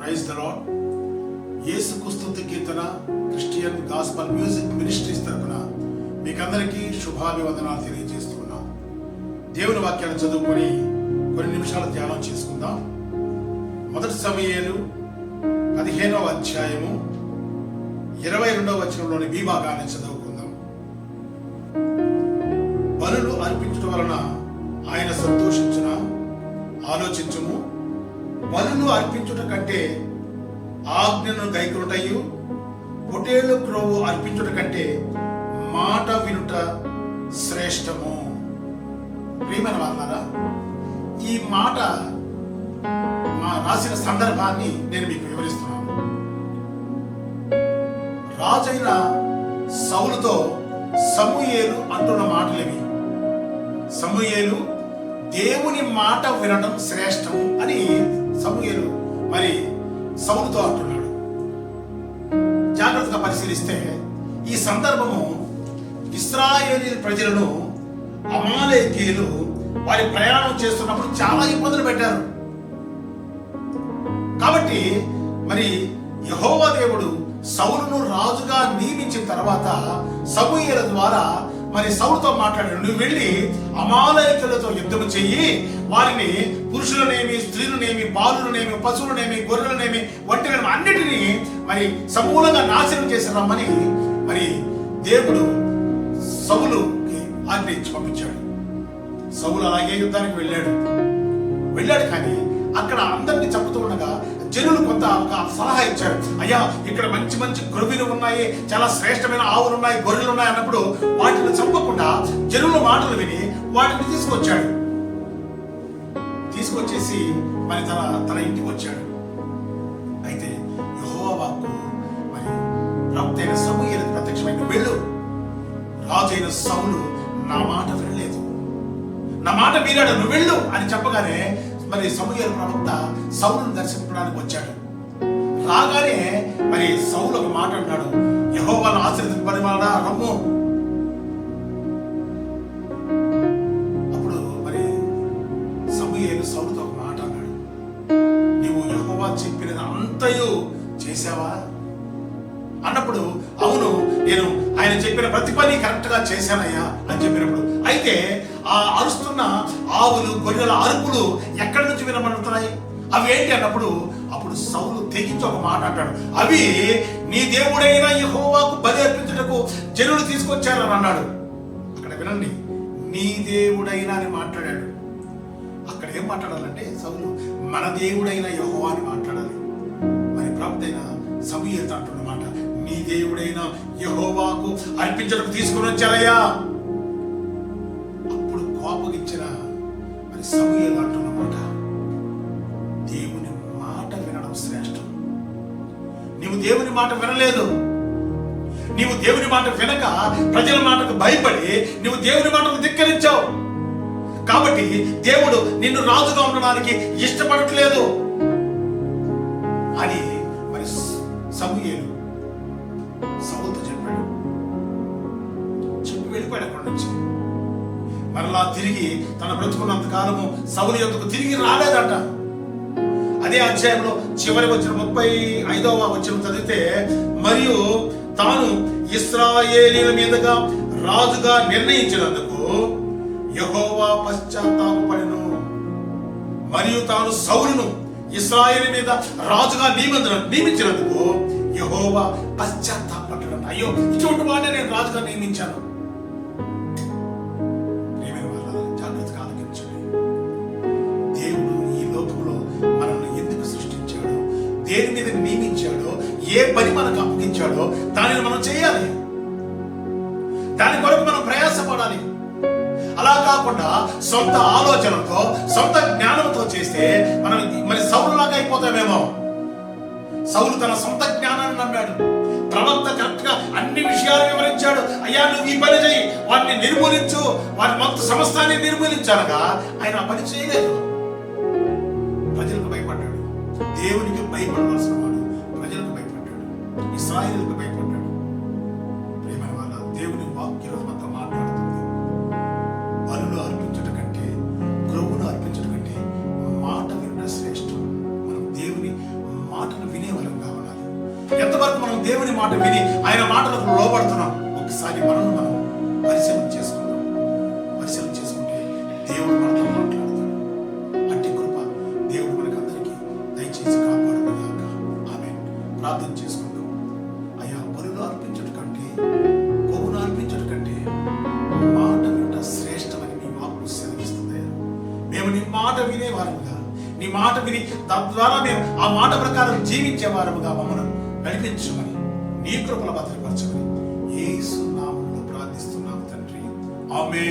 Praise the Lord Yesu కుస్తుతి కీర్తన Christian gospel music ministries తరఫున మీకందరికీ శుభాభివందనాలు తెలియజేస్తున్నాం. దేవుని వాక్యాన్ని చదువుకొని కొన్ని నిమిషాలు ధ్యానం చేసుకుందాం. మొదటి సమయాలు పదిహేనవ అధ్యాయము ఇరవై రెండవ వచనంలోని బి భాగాన్ని చదువుకుందాం. బలులు అర్పించడం వలన ఆయన సంతోషించిన? ఆలోచించుము. బలును అర్పించుట కంటే ఆజ్ఞను గైకొనుటయు పొటేలు క్రోవు అర్పించుట కంటే మాట వినుట శ్రేష్టము. ప్రియమైన వాళ్ళారా ఈ మాట మా రాసిన సందర్భాన్ని నేను మీకు వివరిస్తున్నాను. రాజైన సౌలుతో సమూయేలు అంటున్న మాటలేవి. సమూయేలు దేవుని మాట వినడం శ్రేష్టం అని సమూహలు మరి సౌలుతో అంటున్నాడు. జాగ్రత్తగా పరిశీలిస్తే ఈ సందర్భము ఇస్రాయేలీ ప్రజలను అమాలేకీయులు వారి ప్రయాణం చేస్తున్నప్పుడు చాలా ఇబ్బందులు పెట్టారు. కాబట్టి మరి యహోవా దేవుడు సౌలును రాజుగా నియమించిన తర్వాత సమూహల ద్వారా మరి సౌలుతో మాట్లాడాడు నువ్వు వెళ్ళి అమాలయకులతో యుద్ధం చెయ్యి. వారిని పురుషులనేమి స్త్రీలనేమి బాలులనేమి పశువులనేమి గొర్రెలనేమి ఒంటిలను అన్నిటినీ మరి సమూలంగా నాశనం చేసి రమ్మని మరి దేవుడు సౌలుకి ఆజ్ఞయించి పంపించాడు. సౌలు అలాగే యుద్ధానికి వెళ్ళాడు. వెళ్ళాడు కానీ అక్కడ అందరినీ చంపుతూ ఉండగా జనులు కొంత ఒక సలహా ఇచ్చారు. అయ్యా ఇక్కడ మంచి మంచి గొర్రెలు ఉన్నాయి చాలా శ్రేష్టమైన ఆవులు ఉన్నాయి గొర్రెలు ఉన్నాయి అన్నప్పుడు వాటిని చంపకుండా జనుల మాటలు విని వాటిని తీసుకొచ్చాడు. తీసుకొచ్చేసి మరి తన తన ఇంటికి వచ్చాడు. అయితే యహోవాకు మరి ప్రవక్త సమూహ ప్రత్యక్షమైన వెళ్ళు రాజైన సౌలు నా మాట వినలేదు. నా మాట మీరాడు నువ్వు వెళ్ళు అని చెప్పగానే మరి సమూహ ప్రవక్త సౌలను దర్శించడానికి వచ్చాడు. రాగానే మరి సౌలు ఒక మాట అన్నాడు యహోవాను ఆశ్రయించబడి వాడా? రమ్ము. అప్పుడు మరి సమూహలు సౌలుతో ఒక మాట అన్నాడు. నీవు యహోవా చెప్పినది అంతయు చేశావా? అన్నప్పుడు అవును నేను ఆయన చెప్పిన ప్రతి పని కరెక్ట్గా చేశానయ్యా అని చెప్పినప్పుడు. అయితే ఆ అరుస్తున్న ఆవులు గొర్రెల అరుపులు ఎక్కడి నుంచి వినబడుతున్నాయి? అవి ఏంటి అన్నప్పుడు అప్పుడు సౌలు తెగించి ఒక మాట అంటాడు. అవి నీ దేవుడైన యహోవాకు బలి అర్పించుటకు జనులు తీసుకొచ్చారని అన్నాడు. అక్కడ వినండి నీ దేవుడైనా అని మాట్లాడాడు. అక్కడ ఏం మాట్లాడాలంటే సౌలు మన దేవుడైన యహోవా అని మాట్లాడాలి. మరి ప్రాప్తైన సమూహత అంటున్నమాట నీ దేవుడైన యహోవాకు అర్పించడానికి తీసుకుని వచ్చారయ్యా మరి సమూహలు అంటున్నమాట దేవుని మాట వినడం శ్రేష్టం. నీవు దేవుని మాట వినలేదు. నీవు దేవుని మాట వినక ప్రజల మాటకు భయపడి నీవు దేవుని మాటకు ధిక్కరించావు. కాబట్టి దేవుడు నిన్ను రాజుగా ఉండడానికి ఇష్టపడట్లేదు. అని మరి సమూహలు సౌలుతో చెప్పాడు. చెప్పి వెళ్ళిపోయాడు అక్కడ నుంచి. మరలా తిరిగి తన బ్రతుకున్నంత కాలము సౌలు యొక్కకు తిరిగి రాలేదంట. అదే అధ్యాయంలో చివరి వచ్చిన ముప్పై ఐదవ వచ్చిన చదివితే మరియు తాను ఇస్రాయేలీల మీదుగా రాజుగా నిర్ణయించినందుకు యహోవా పశ్చాత్తాపడిను మరియు తాను సౌలును ఇస్రాయేల్ మీద రాజుగా నియమించిన నియమించినందుకు యహోవా పశ్చాత్తాపడ్డాడు అయ్యో ఇటువంటి వాడిని నేను రాజుగా నియమించాను. పని మనకు అప్పగించాడో దానిని మనం చేయాలి. దాని కొరకు మనం ప్రయాసపడాలి. అలా కాకుండా సొంత ఆలోచనతో సొంత జ్ఞానంతో చేస్తే మనం మరి సౌలులాగా అయిపోతామేమో. సౌలు తన సొంత జ్ఞానాన్ని నమ్మాడు. ప్రవక్త కరెక్ట్గా అన్ని విషయాలు వివరించాడు. అయ్యా నువ్వు ఈ పని చేయి వాటిని నిర్మూలించు. వారి మొత్తం సమస్తాన్ని నిర్మూలించాలగా ఆయన ఆ పని చేయలేదు. ప్రజలకు భయపడ్డాడు. దేవునికి భయపడవలసిన వాడు ఇస్రాయిల్కు భయపడ్డాడు. ప్రేమ వాళ్ళ దేవుని వాక్యం అంతా మాట్లాడుతుంది. బలులు అర్పించట కంటే క్రొవ్వును అర్పించట కంటే మాట వినడం శ్రేష్టం. మనం దేవుని మనం దేవుని మాట విని ఆయన మాటలకు లోపడుతున్నాం ఒకసారి మనల్ని మనం పరిశీలన చేసుకుందాం. పరిశీలన చేసుకుంటే దేవుడు మనతో మాట్లాడతాడు. అట్టి కృప దేవుడు మనకందరికీ దయచేసి కాపాడుగాక ఆమె ప్రార్థన చేసుకుంటాం మేము నీ మాట వినేవారముగా నీ మాట విని తద్వారా మేము ఆ మాట ప్రకారం జీవించే మమ్మను నడిపించమని నీ కృపల భద్రపరచమని ఏ సున్నా ప్రార్థిస్తున్నాము తండ్రి. ఆమె